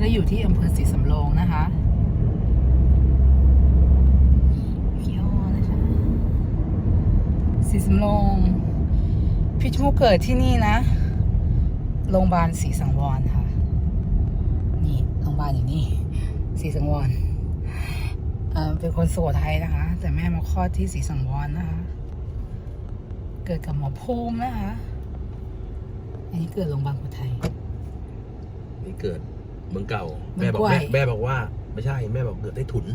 เราอยู่ที่อำเภอศรีสำโรงนะคะพี่อ้อนะคะศรีสำโรงพี่ชมพู่เกิดที่นี่นะ โรงพยาบาลศรีสังวรค่ะ นี่โรงพยาบาลอยู่นี่ศรีสังวรเอ่อเป็นคนสุโขทัยนะคะ แต่แม่มาคลอดที่ศรีสังวรนะคะ เกิดกับหมอภูมินะคะ อันนี้เกิดโรงพยาบาลอุทัยนี่เกิด เมืองเก่าเมืแม่องบอกกล้วยแม่แม่บอกว่า ไม่ใช่แม่บอกเกิดได้ถุน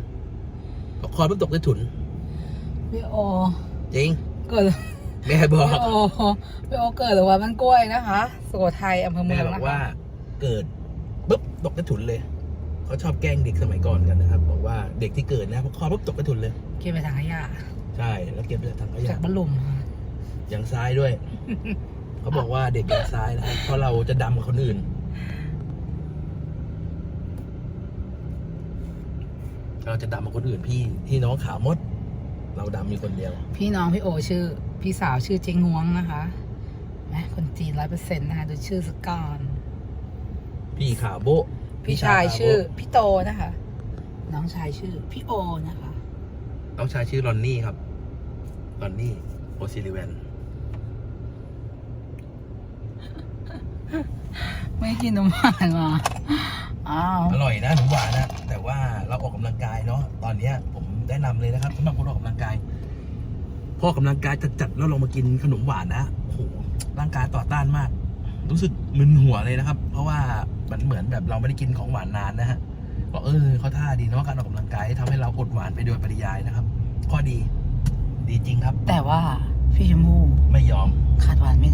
เอาคลอดปุ๊บตกได้ถุนพี่โอจริงเกิดแม่บอกพี่โอพี่โอเกิดหรือว่ามันกล้วยนะคะสุโขทัยอำเภอเมืแม่องบอนะกว่าคะเกิดปุ๊บตกได้ถุนเลยเขาชอบแกล้งเด็กสมัยก่อนกันนะครับ บอกว่าเด็กที่เกิดนะพอคลอดปุ๊บตกได้ถุนเลยเก็บไปทางขยะใช่แล้วเก็บไปจากถังขจายะกบรรลุมค่ะอย่างซ้ายด้วย เขาบอกว่าเด็กอย่างซ้ายนะครับเพราะเราจะดำกว่าคนอื่น เราจะดำกว่าคนอื่นพี่พี่น้องขาวมด เราดำมีคนเดียว พี่น้องพี่โอชื่อ พี่สาวชื่อเจ๊งงวงนะคะนะคนจีนร้อยเปอร์เซ็นต์นะคะดูชื่อสกอนพี่ขาวโบ๊ะพี่ชายชื่อ พี่โตนะคะ น้องชายชื่อ พี่โอนะคะ น้องชายชื่อรอนนี่ครับรอนนี่โอซิลิเวนไม่กินนมหวานมาอ้าวอร่อยนะหนูหวานนะแต่ว่า เราออกกำลังกายเนาะตอนเนี้ยผมแนะนำเลยนะครับสำหรับคนออกกำลังกายพอออกกำลังกายจัดๆแล้วลองมากินขนมหวานนะโอ้โหร่างกายต่อต้านมาก รู้สึกมึนหัวเลยนะครับ เพราะว่ามันเหมือนแบบเราไม่ได้กินของหวานนานนะฮะบอกเออเขาท่าดีเนาะการออกกำลังกายทำให้เราอดหวานไปโดยปริยายนะครับ ข้อดี ดีจริงครับ แต่ว่าพี่ชมพู่ไม่ยอมขาดหวานไม่